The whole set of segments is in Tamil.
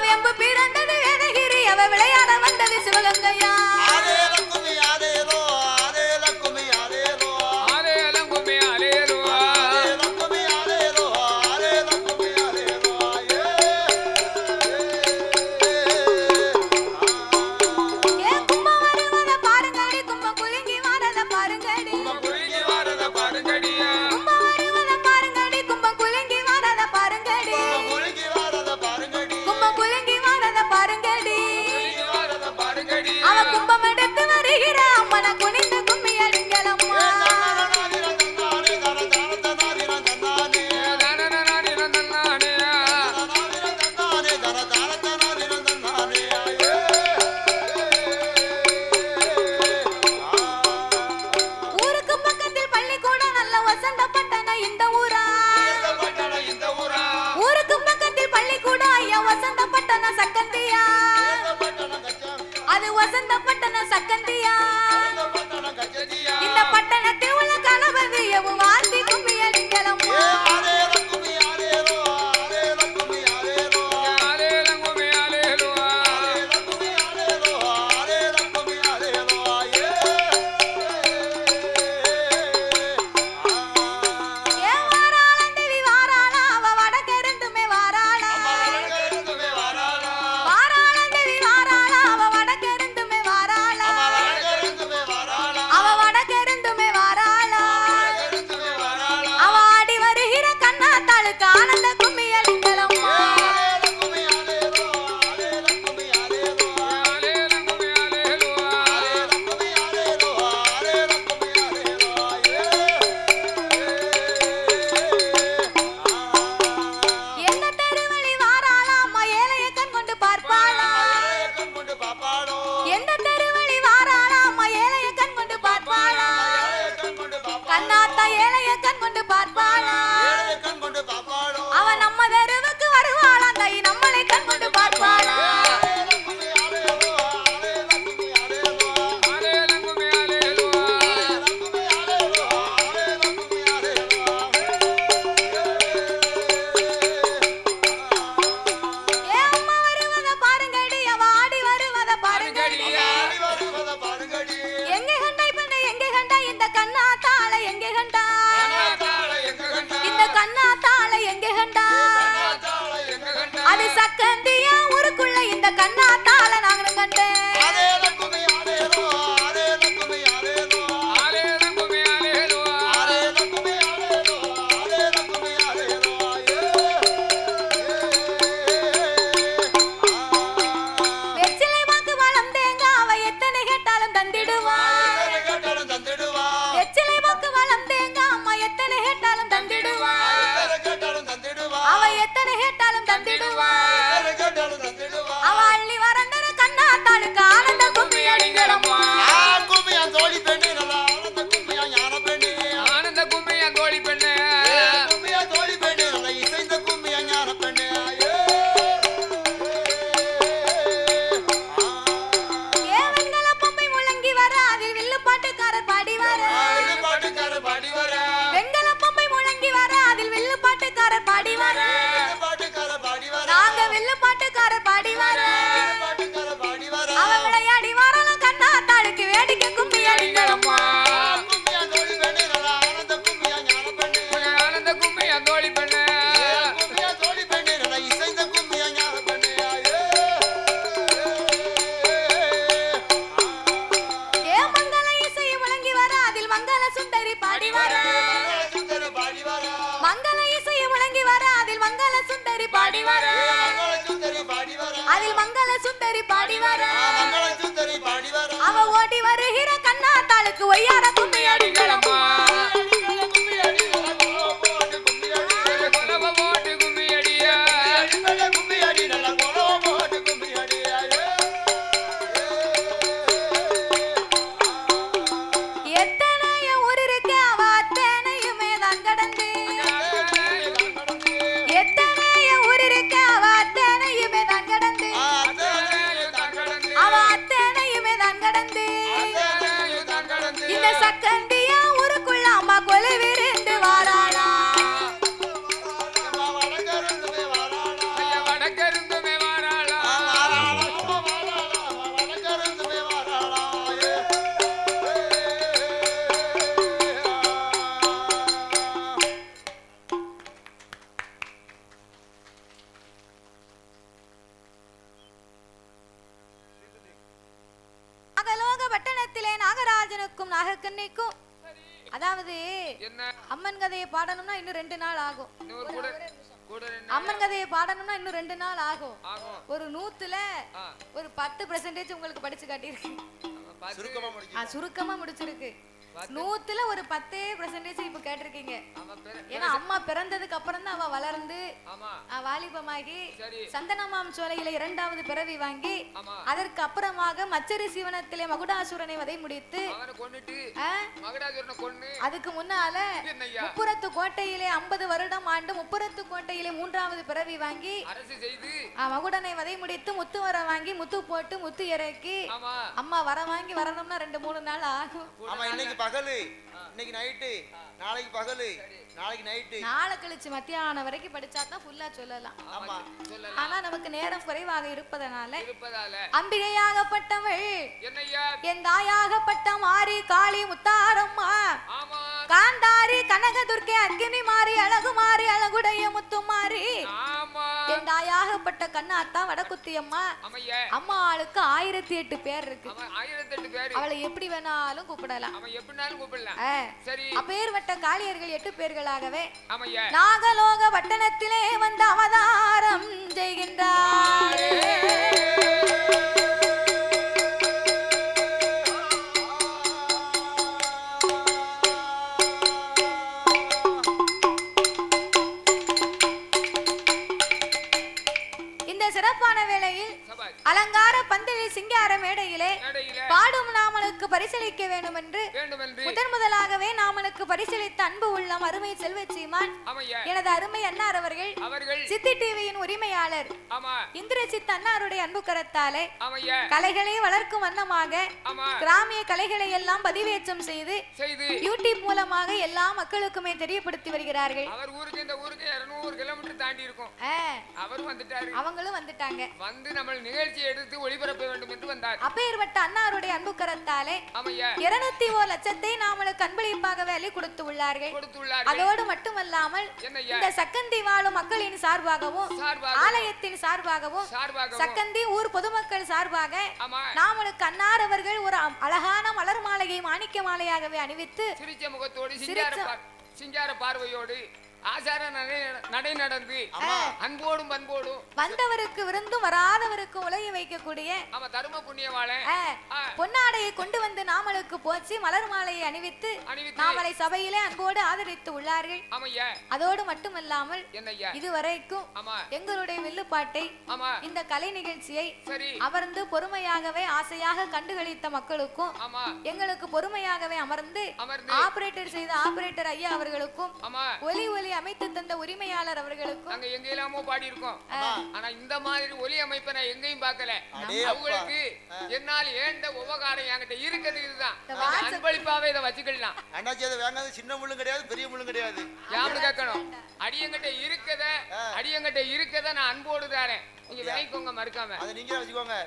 love him would be அவ அள்ளி வரண்டன கண்ணா தாலுக்கு. ஆனந்த கும்பி அடிங்கடமா Yeah. ringa பட்டணத்திலே நாகராஜனுக்கும் நாகக்கண்ணிக்கும் அதாவது என்ன? அம்மன் கதையை பாடணும்னா இன்னும் ரெண்டு நாள் ஆகும். அம்மன் கதையை பாடணும்னா இன்னும் ரெண்டு நாள் ஆகும். ஒரு நூத்துல ஒரு பத்து பெர்சன்டேஜ் உங்களுக்கு படிச்சு காட்டியிருக்கு. ஆமா, பார்த்து சுருக்கமா முடிக்க ஆ, சுருக்கமா முடிச்சிருக்கு. நூத்துல ஒரு பத்தே பெர்சன்டேஜ் இப்ப கேட்டிருக்கீங்க. ஏன்னா அம்மா பிறந்ததுக்கு அப்புறம் தான் அவ வளர்ந்து வாலிபமாகி சரி. சந்தனமாம் சோலையில இரண்டாவது பிறவி வாங்கி அதற்கு அப்புறமாக மச்சரி சிவனத்திலே மகுடாசுரனை வதை முடித்து அதுக்கு முன்னால முப்புறத்து கோட்டையிலே ஐம்பது வருடம் ஆண்டு முப்புறத்து கோட்டையிலே மூன்றாவது பிறவி வாங்கி அரசு செய்து ஆ, மகுடனை வதை முடித்து முத்து வர வாங்கி முத்து போட்டு முத்து இறக்கி அம்மா வர வாங்கி வரணும்னா ரெண்டு மூணு நாள் ஆகும். ஆமா இன்னைக்கு பகலு. இன்னைக்கு நைட்டு நாளைக்கு பகலு. நாளைக்கு நைட்டு நாளை கழிச்சு மத்தியானம் வரைக்கும் படிச்சா தான் ஃபுல்லா சொல்லலாம். ஆமா சொல்லலாம். ஆனா நமக்கு நேரம் குறைவாக இருப்பதனால இருப்பதால. அம்பிகையாகப்பட்டவள். என் தாயாகப்பட்ட மாரி காளி முத்தாரம்மா. ஆமா. காந்தாரி கனகதுர்க்கை அக்கினி மாறி அழகு மாறி அழகுடைய முத்து மாறி ஆமா என் தாயாகப்பட்ட கண்ணாத்தா வடக்குத்தியம்மா அமைய. அம்மா ஆளுக்கு ஆயிரத்தி எட்டு பேர் இருக்கு. அவளை எப்படி வேணாலும் கூப்பிடலாம். அப்பேர்வட்ட காளியர்கள் எட்டு பேர்களாகவே நாகலோக பட்டணத்திலே வந்து அவதாரம் செய்கின்றார். நாமனுக்கு பரிசளித்த அன்பு உள்ளம் அருமை செல்வச்சீமான் அமைய எனது அருமை அன்னார் அவர்கள் சித்தி டிவியின் உரிமையாளர். இந்திரசித் அன்னாருடைய அன்பு கரத்தாலே கலைகளை வளர்க்கும் வண்ணமாக கிராமிய கலைகளை எல்லாம் பதிவேற்றம் செய்து யூடியூப் மூலமாக எல்லா மக்களுக்குமே தெரியப்படுத்தி வருகிறார்கள். அவர் ஊருக்கு இந்த ஊருக்கு இருநூறு கிலோமீட்டர் தாண்டி இருக்கும். அவர் வந்துட்டாரு. அவங்களும் வந்துட்டாங்க. வந்து நம்ம நிகழ்ச்சியை எடுத்து ஒளிபரப்ப வேண்டும் என்று வந்தார். அப்பேற்பட்ட அன்னாருடைய அன்பு கரத்தாலே இருநூத்தி ஓ லட்சத்தை நாமளுக்கு அன்பளிப்பாக வேலை கொடுத்து உள்ளார்கள். அதோடு மட்டுமல்லாமல் இந்த சக்கந்தி வாழும் மக்களின் சார்பாகவும் சார்பாக ஆலயத்தின் சார்பாகவும் சார்பாக சக்கந்தி ஊர் பொதுமக்கள் சார்பாக நாமளுக்கு அன்னார் அவர்கள் ஒரு அழகான மலர் மாலையை மாணிக்க மாலையாகவே அணிவித்து சிரிச்ச முகத்தோடு சிங்கார பார்வையோடு ஆசார நடை நடை நடந்து. அன்போடும் பண்போடும். வந்தவருக்கு விருந்தும் வராதவருக்கு உலகி வைக்கக்கூடிய ஆமா தரும புண்ணியவாளன் பொன்னாடையை கொண்டு வந்து நாமளுக்கு போச்சு மலர் மாலையை அணிவித்து நாமளை சபையிலே அன்போடு ஆதரித்து உள்ளார்கள். அதோடு மட்டுமல்லாமல் இதுவரைக்கும் எங்களுடைய வில்லுப்பாட்டை இந்த கலை நிகழ்ச்சியை அமர்ந்து பொறுமையாகவே ஆசையாக கண்டுகளித்த மக்களுக்கும் எங்களுக்கு பொறுமையாகவே அமர்ந்து ஆபரேட்டர் செய்த ஆபரேட்டர் ஐயா அவர்களுக்கும் ஆமா. ஒலி ஒலி அமைத்து தந்த உரிமையாளர் அவர்களுக்கும் நாங்க எங்க எல்லாமோ பாடி இருக்கோம் ஆனா இந்த மாதிரி ஒலி அமைப்பை நான் எங்கேயும் பார்க்கல. அவங்களுக்கு என்னால் ஏண்ட உபகாரம் என்கிட்ட இருக்கிறது இதுதான். நீங்க அன்பளிப்பாவே இதை வச்சுக்கலாம் அண்ணாச்சி அதை வாங்காது சின்ன முள்ளும் கிடையாது பெரிய முள்ளும் கிடையாது. யாரு கேட்கணும். அடியங்கிட்ட இருக்கத அடியங்கிட்ட இருக்கத நான் அன்போடு தாரேன். நீங்க விலைக்கோங்க மறுக்காம. அதை நீங்களே வச்சுக்கோங்க.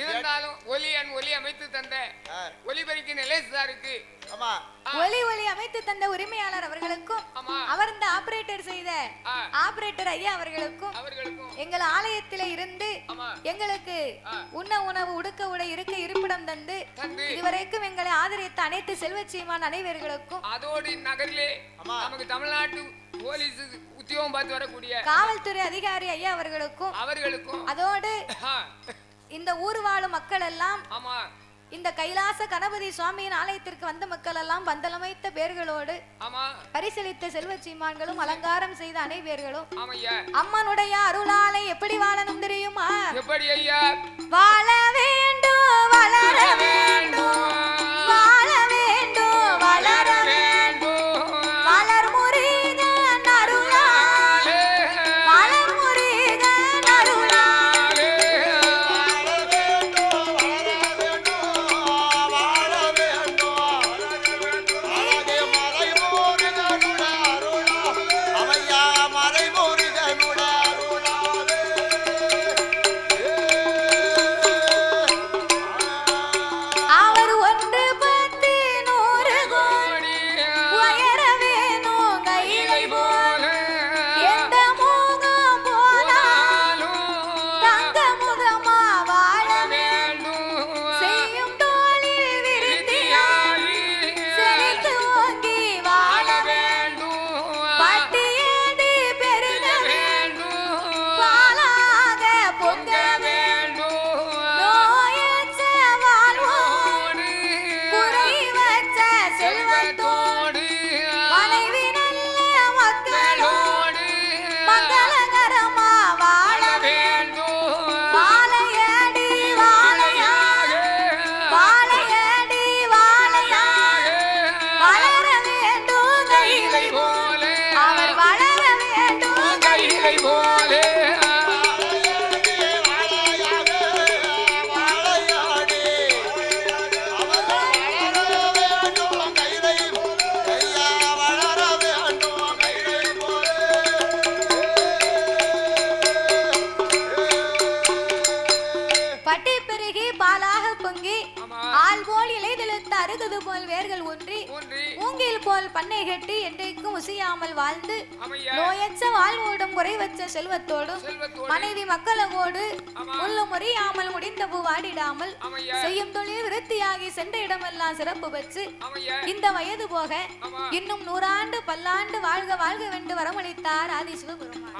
இருந்தாலும் ஒலி அன் ஒலி அமைத்து தந்த ஒலிபரிக்கு நிலேஷ் சாருக்கு ஆமா. ஒலி ஒலி அமைத்து தந்த உரிமையாளர் அவர்களுக்கும் அவர் இந்த ஆபரேட்டர் செய்த ஆபரேட்டர் ஐயா அவர்களுக்கும் அவர்களுக்கும். எங்கள் ஆலயத்தில இருந்து எங்களுக்கு உண்ண உணவு உடுக்க உடை இருக்க இருப்பிடம் தந்து இதுவரைக்கும் எங்களை ஆதரித்த அனைத்து செல்வச்சீமான் அனைவர்களுக்கும் அதோடு நகரிலே. நமக்கு தமிழ்நாட்டு போலீஸ் உத்தியோகம் பார்த்து வரக்கூடிய காவல்துறை அதிகாரி ஐயா அவர்களுக்கும் அவர்களுக்கும் அதோடு இந்த ஊர் வாழும் மக்கள் எல்லாம் ஆமா. இந்த கைலாச கணபதி சுவாமியின் ஆலயத்திற்கு வந்த மக்கள் எல்லாம் பந்தலமைத்த பேர்களோடு பரிசளித்த செல்வச்சீமான்களும் அலங்காரம் செய்த அனைவர்களும் அம்மனுடைய அருளாலை எப்படி வாழணும் தெரியுமா? எப்படி ஐயா? வாழ வேண்டும் வளர வேண்டும். ஊன்றி ஊன்றி மூங்கில் போல் பண்ணை கட்டி என்றைக்கும் உசியாமல் வாழ்ந்து நோயற்ற வாழ்வோடும் குறைவற்ற செல்வத்தோடும் செல்வத்தோடு மனைவி மக்களோடு. முள்ளு முறியாமல் முடிந்த பூ வாடிடாமல் ஆமையா செய்யும் தொழில் விருத்தியாகி சென்ற இடமெல்லாம் சிறப்பு பெற்று இந்த வயது போக இன்னும் நூறாண்டு பல்லாண்டு வாழ்க வாழ்க வென்று வரமளித்தார் ஆதி சிவபெருமான்